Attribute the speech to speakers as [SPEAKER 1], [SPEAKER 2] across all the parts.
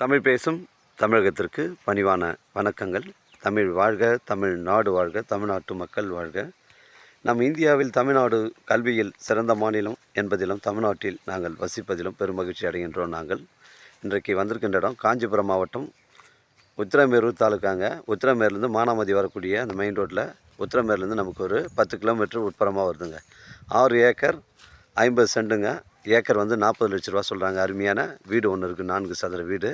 [SPEAKER 1] தமிழ் பேசும் தமிழகத்திற்கு பணிவான வணக்கங்கள். தமிழ் வாழ்க தமிழ் நாடு வாழ்க தமிழ்நாட்டு மக்கள் வாழ்க. நம் இந்தியாவில் தமிழ்நாடு கல்வியில் சிறந்த மாநிலம் என்பதிலும் தமிழ்நாட்டில் நாங்கள் வசிப்பதிலும் பெருமகிழ்ச்சி அடைகின்றோம் நாங்கள். இன்றைக்கு வந்திருக்கின்ற இடம் காஞ்சிபுரம் மாவட்டம் உத்திரமேரூர் தாலுக்காங்க. உத்திரமேர்லேருந்து மானாமதி வரக்கூடிய அந்த மெயின் ரோட்டில் உத்திரமேர்லேருந்து நமக்கு ஒரு பத்து கிலோமீட்டர் உட்புறமாக வருதுங்க. ஆறு ஏக்கர் ஐம்பது சென்டுங்க ஏக்கர் வந்து நாற்பது லட்ச ரூபா சொல்கிறாங்க அருமையான வீடு ஒன்று இருக்குது நான்கு சதுர வீடு.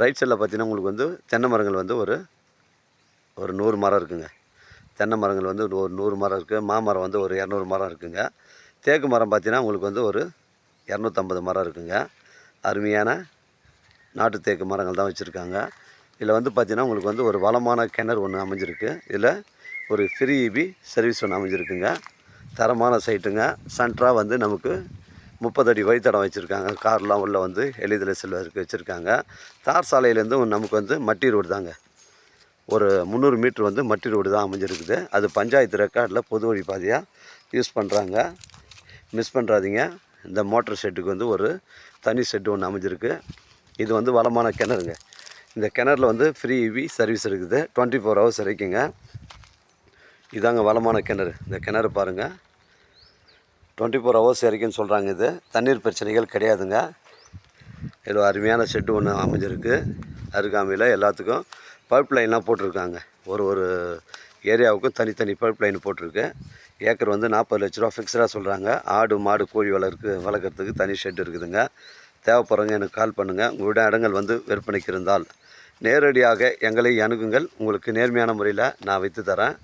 [SPEAKER 1] ரைட் சைடில் பார்த்தீங்கன்னா உங்களுக்கு வந்து தென்னை மரங்கள் வந்து ஒரு ஒரு நூறு மரம் இருக்குங்க. தென்னை மரங்கள் வந்து ஒரு நூறு மரம் இருக்குது மாமரம் வந்து ஒரு இரநூறு மரம் இருக்குங்க. தேக்கு மரம் பார்த்தீங்கன்னா உங்களுக்கு வந்து ஒரு இரநூத்தம்பது மரம் இருக்குங்க. அருமையான நாட்டு தேக்கு மரங்கள் தான் வச்சுருக்காங்க. இதில் வந்து பார்த்தீங்கன்னா உங்களுக்கு வந்து ஒரு வளமான கிணறு ஒன்று அமைஞ்சிருக்கு. இதில் ஒரு ஃப்ரீ இபி சர்வீஸ் ஒன்று அமைஞ்சிருக்குங்க. தரமான சைட்டுங்க சென்ட்ராக வந்து நமக்கு முப்பது அடி வழித்தடம் வச்சுருக்காங்க. கார்லாம் உள்ளே வந்து எளிதில் செல்வதற்கு வச்சுருக்காங்க. தார் சாலையிலேருந்து நமக்கு வந்து மட்டி ரோடு தாங்க. ஒரு முந்நூறு மீட்ரு வந்து மட்டி ரோடு தான் அமைஞ்சிருக்குது. அது பஞ்சாயத்து ரெக்கார்டில் பொது வழி பாதையாக யூஸ் பண்ணுறாங்க. மிஸ் பண்ணுறாதீங்க இந்த மோட்டர் ஷெட்டுக்கு வந்து ஒரு தனி ஷெட்டு ஒன்று அமைஞ்சிருக்கு. இது வந்து வளமான கிணறுங்க. இந்த கிணறுல வந்து ஃப்ரீ இவி சர்வீஸ் இருக்குது. டுவெண்ட்டி ஃபோர் ஹவர்ஸ் வரைக்குங்க. இதாங்க வளமான கிணறு. இந்த கிணறு பாருங்கள் டுவெண்ட்டி ஃபோர் ஹவர்ஸ் வரைக்கும் சொல்கிறாங்க இது. தண்ணீர் பிரச்சனைகள் கிடையாதுங்க. இவ்வளோ அருமையான ஷெட்டு ஒன்று அமைஞ்சிருக்கு. அருகாமையில் எல்லாத்துக்கும் பைப் லைன்லாம் போட்டிருக்காங்க. ஒரு ஒரு ஏரியாவுக்கும் தனித்தனி பைப் லைன் போட்டிருக்கு. ஏக்கர் வந்து நாற்பது லட்ச ரூபா ஃபிக்ஸ்டாக சொல்கிறாங்க ஆடு மாடு கோழி வளர்க்கு வளர்க்குறதுக்கு தனி ஷெட் இருக்குதுங்க. தேவைப்படுறவங்க எனக்கு கால் பண்ணுங்கள் உங்களுடைய இடங்கள் வந்து விற்பனைக்கு இருந்தால் நேரடியாக எங்களை அணுகுங்கள். உங்களுக்கு நேர்மையான முறையில் நான் விற்று தரேன்.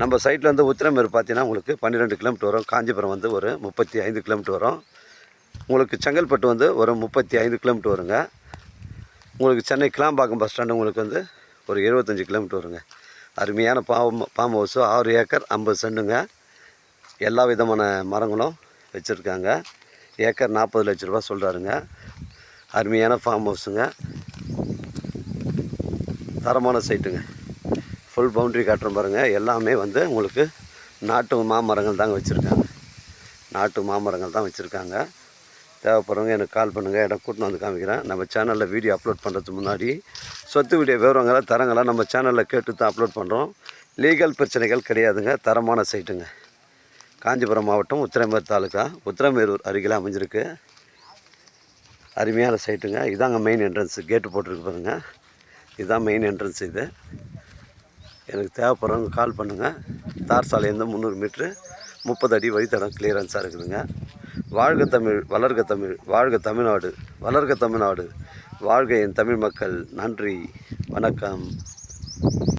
[SPEAKER 1] நம்ம சைட்டில் வந்து உத்திரமேர் பார்த்தீங்கன்னா உங்களுக்கு பன்னிரெண்டு கிலோமீட்டர் வரும். காஞ்சிபுரம் வந்து ஒரு முப்பத்தி ஐந்து கிலோமீட்டர் வரும். உங்களுக்கு செங்கல்பட்டு வந்து ஒரு முப்பத்தி ஐந்து கிலோமீட்டர் வருங்க. உங்களுக்கு சென்னை கிளாம்பாக்கம் பஸ் ஸ்டாண்டு உங்களுக்கு வந்து ஒரு எழுபத்தஞ்சி கிலோமீட்டர் வருங்க. அருமையான பாம் பாம் ஹவுஸு ஆறு ஏக்கர் ஐம்பது சென்டுங்க எல்லா விதமான மரங்களும் வச்சுருக்காங்க. ஏக்கர் நாற்பது லட்ச ரூபா சொல்கிறாருங்க அருமையான ஃபார்ம் ஹவுஸுங்க தரமான சைட்டுங்க ஃபுல் பவுண்ட்ரி காட்டுறோம் பாருங்கள் எல்லாமே வந்து உங்களுக்கு நாட்டு மாமரங்கள் தாங்க வச்சுருக்காங்க. நாட்டு மாமரங்கள் தான் வச்சுருக்காங்க. தேவைப்படுறவங்க எனக்கு கால் பண்ணுங்கள் இடம் கூட்டின்னு வந்து காமிக்கிறேன். நம்ம சேனலில் வீடியோ அப்லோட் பண்ணுறதுக்கு முன்னாடி சொத்து வீடியோ விவரங்களை தரங்களை நம்ம சேனலில் கேட்டு தான் அப்லோட் பண்ணுறோம் லீகல் பிரச்சனைகள் கிடையாதுங்க. தரமான சைட்டுங்க காஞ்சிபுரம் மாவட்டம் உத்திரமேர் தாலுக்கா உத்திரமேரூர் அருகில் அமைஞ்சிருக்கு. அருமையான சைட்டுங்க இதாங்க மெயின் என்ட்ரன்ஸு கேட்டு போட்டிருக்கு பாருங்கள் இதுதான் மெயின் என்ட்ரன்ஸ் இது. எனக்கு தேவைப்படுறவங்க கால் பண்ணுங்கள் தார் சாலையிலேருந்து முந்நூறு மீட்ரு முப்பது அடி வழித்தடம் கிளியரன்ஸாக இருக்குதுங்க. வாழ்க தமிழ் வளர்க தமிழ் வாழ்க தமிழ்நாடு வளர்க தமிழ்நாடு. வாழ்க என் தமிழ் மக்கள் நன்றி வணக்கம்.